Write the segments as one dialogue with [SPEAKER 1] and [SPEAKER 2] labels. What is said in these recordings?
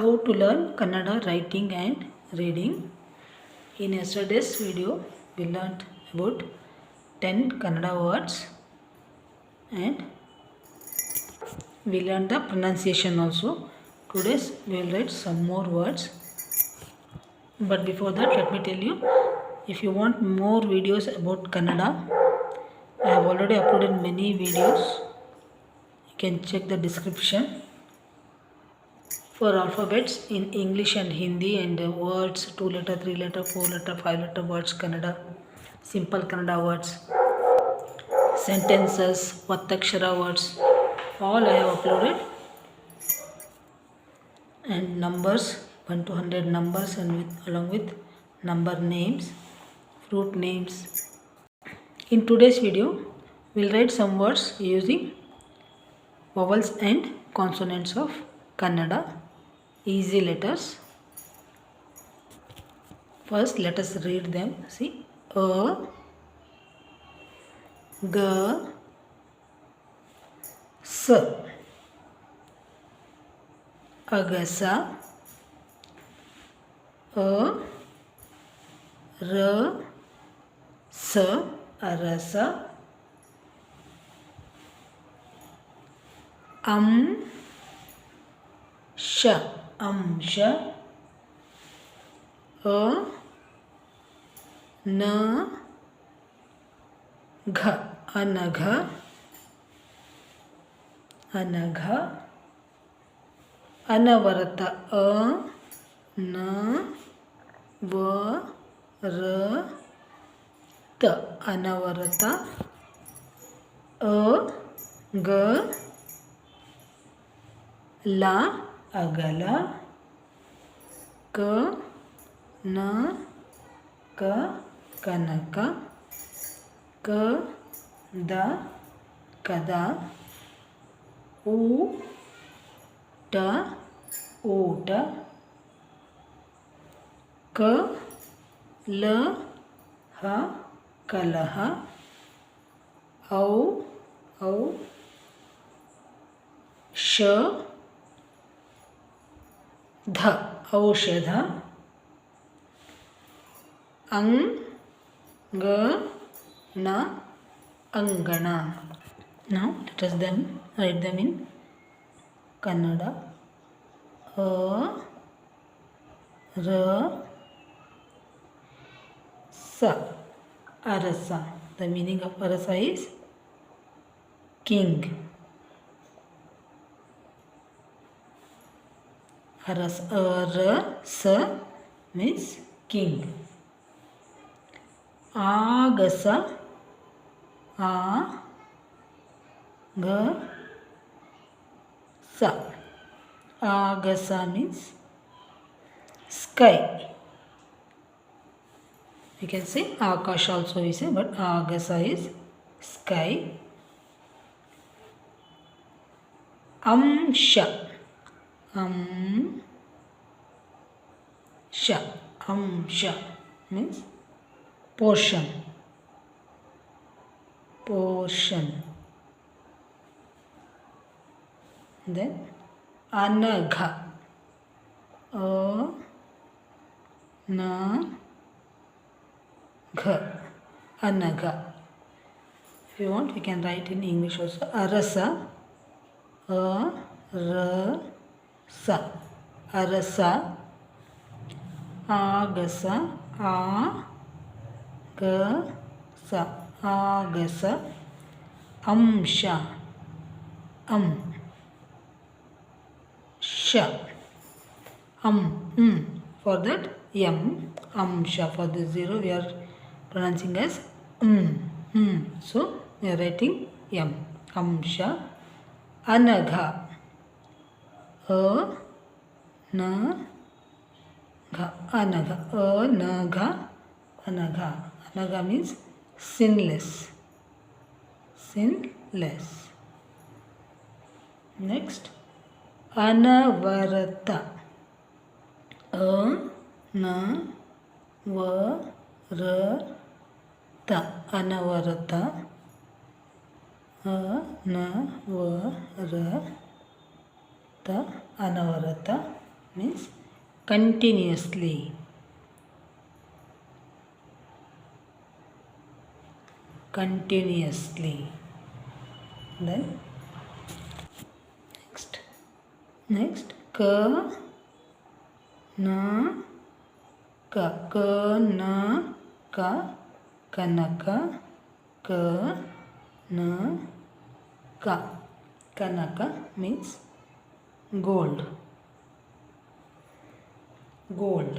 [SPEAKER 1] how to learn Kannada writing and reading. In yesterday's video, we learned about 10 Kannada words and we learned the pronunciation also. Today we will write some more words. But before that, let me tell you if you want more videos about Kannada, I have already uploaded many videos. You can check the description for alphabets in English and Hindi and words 2 letter, 3 letter, 4 letter, 5 letter words Kannada, simple Kannada words, sentences, Vattakshara words, all I have uploaded. And numbers 1 to 100 numbers and with, along with number names, fruit names. In today's video, we'll write some words using vowels and consonants of Kannada easy letters. First let us read them. See a g s. Agasa a r s. Arasa. Am ಶ अंश अ न घ, अनघ अनघ, अनवरत अ, न, व, र, त, अनवरत, अ, ग, ला ಅಗಲ ಕ ನ ಕ ಕನಕ ಕ ದ ಕದ ಊ ಟ ಊಟ ಕ ಲ ಹ ಕಲಹ ಔ ಔ ಶ ಧ ಔಷಧ ಅಂಗ ನ ಅಂಗಣ ನಾವು let us them write them in Kannada ಅ ರ ಸ ಅರಸ ದ ಮೀನಿಂಗ್ ಆಫ್ ಅರಸ is king Ras, ras means king. Agasa, a, g, sa. Agasa means sky. You can say Akash also we say, but Agasa is sky. Amsha. Um, sha, sha means portion. Portion. Then anagha. A, na, gha. Anagha. If you want, you can write in English also. Arasa. A, ra, स अरस आगस आ ग स आगस अंश अम श अम उम for that M अंश for the zero we are pronouncing S um um so we are writing M अंश अनघ अ न घ अनघ अ न घ अनघा Anagha means sinless sinless next anavarata a na va ra ta anavarata a na va ra ತ ಅನವರತ means continuously continuously then next next ka na ka ka na ka kanaka ka na ka kanaka means gold gold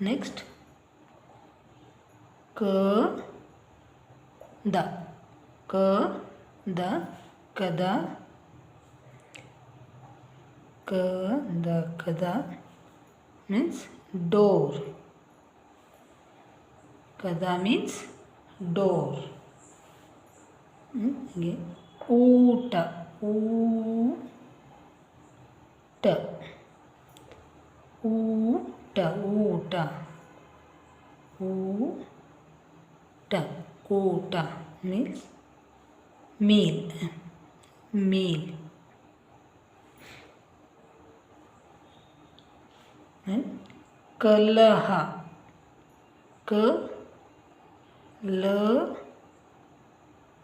[SPEAKER 1] next ka the ಕ the ಕದ ಕ the ಕದ means door ಕದ means door ಹೀಗೆ ಊಟ ಊಟ ಊಟ ಊಟ ಊಟ ಊಟ ಮೀನ್ಸ್ ಮೀಲ್ ಮೀಲ್ ಕಲಹ ಕ ಲ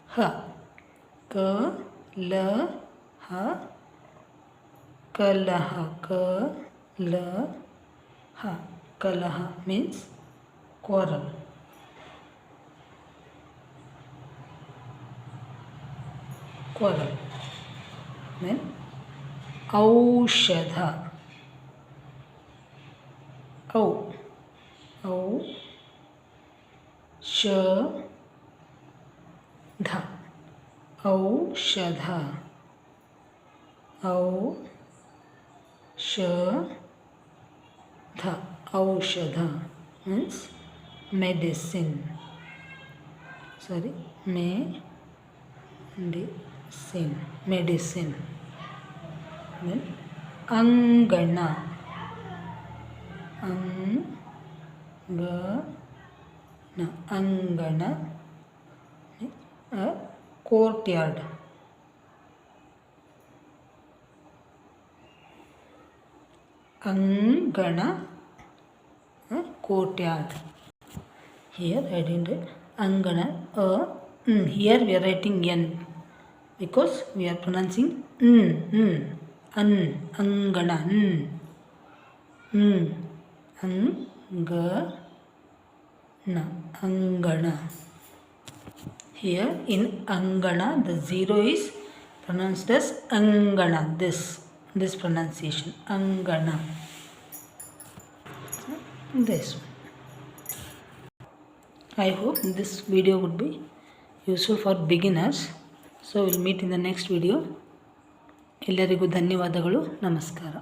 [SPEAKER 1] ಹ ಕ ಲ ಹ कलह क ल ह कलह मीन्स क्वारल क्वारल मीन औषध. औ औ श ध औषध. औ ध औषध means medicine sorry medicine medicine अंगण अंगण अंगण courtyard Angana courtyard. Here I didn't Angana. Mm, here we are writing N because we are pronouncing N. N. An. Angana. N. N. Angana. Angana. Here in Angana, the zero is pronounced as Angana. This. This pronunciation angana this I hope this video would be useful for beginners. So we'll meet in the next video. ಎಲ್ಲರಿಗೂ ಧನ್ಯವಾದಗಳು ನಮಸ್ಕಾರ